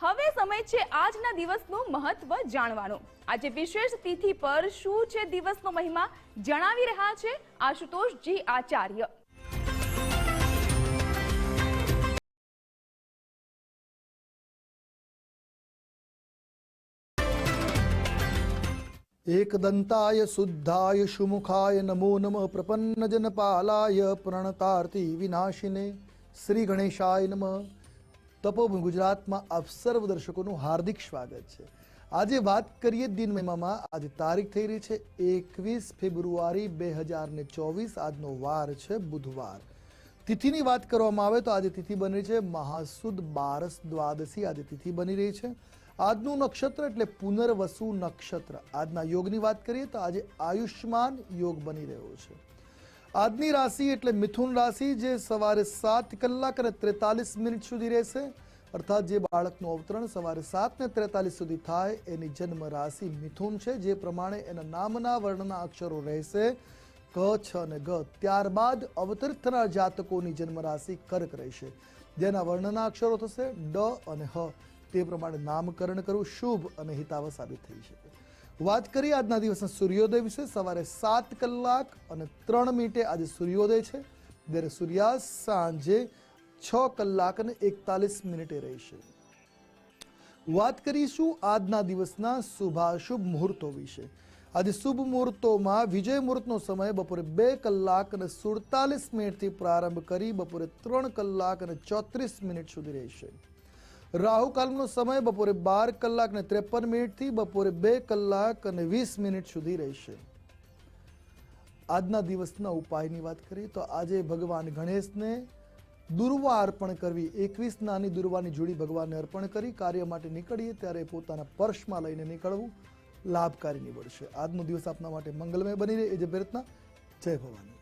હવે સમય છે આજના દિવસનું મહત્વ જાણવાનો આજે વિશેષ તિથિ પર શું છે દિવસનો મહિમા જણાવી રહ્યા છે આશુતોષજી આચાર્ય एकदन्ताय शुद्धाय सुमुखाय नमो नमः પ્રપન્નજનપાલાય પ્રણતાર્થી વિનાશિને શ્રી ગણેશાય નમઃ તપોભૂમિ ગુજરાતમાં આપ સર્વ દર્શકોનું હાર્દિક સ્વાગત છે. આજે વાત કરીએ દિન મહિમામાં. આજે તારીખ થઈ રહી છે એકવીસ ફેબ્રુઆરી બે હજાર ને ચોવીસ. આજનો વાર છે બુધવાર. તિથિની વાત કરવામાં આવે તો આજે તિથિ બની છે મહાસુદ બારસ દ્વાદશી. આજે તિથિ બની રહી છે આજનું નક્ષત્ર એટલે પુનર્વસુ નક્ષત્ર. આજના યોગની વાત કરીએ તો આજે આયુષ્માન યોગ બની રહ્યો છે. આજની રાશિ એટલે મિથુન રાશિ, જે સવારે સાત કલાક અને ત્રેતાલીસ મિનિટ સુધી રહેશે. અર્થાત જે બાળકનું અવતરણ સવારે સાત ને ત્રેતાલીસ સુધી થાય, એની જન્મ રાશિ મિથુન છે, જે પ્રમાણે એના નામના વર્ણના અક્ષરો રહેશે. ક, છ અને ગ. ત્યારબાદ અવતરિત થનાર જાતકોની જન્મ રાશિ કર્ક રહેશે. જેના વર્ણના અક્ષરો થશે ડ અને હ. તે પ્રમાણે નામકરણ કરવું શુભ અને હિતાવ સાબિત થઈ શકે. વાત કરીએ આજના દિવસના સૂર્યોદય વિશે. સવારે સાત કલાક અને ત્રણ મિનિટે આજે સૂર્યોદય છે. જ્યારે સૂર્યાસ્ત સાંજે છ કલાક અને એકતાલીસ મિનિટે રહેશે. વાત કરીશું આજના દિવસના શુભાશુભ મુહૂર્તો વિશે. આજે શુભ મુહૂર્તોમાં વિજય મુહૂર્તનો સમય બપોરે બે કલાક અને સુડતાલીસ મિનિટથી પ્રારંભ કરી બપોરે ત્રણ કલાક અને ચોત્રીસ મિનિટ સુધી રહેશે. રાહુકાલનો સમય બપોરે બાર કલાક ને ત્રેપન મિનિટથી બપોરે બે કલાક અને વીસ મિનિટ સુધી રહેશે. આજના દિવસના ઉપાયની વાત કરીએ તો આજે ભગવાન ગણેશને દુર્વા અર્પણ કરવી. એકવીસ નાની દુર્વાની જોડી ભગવાનને અર્પણ કરી કાર્ય માટે નીકળીએ ત્યારે પોતાના પર્સમાં લઈને નીકળવું લાભકારી નીવડશે. આજનો દિવસ આપના માટે મંગલમય બની રહે. એ જ પ્રેરણા જય ભવાની.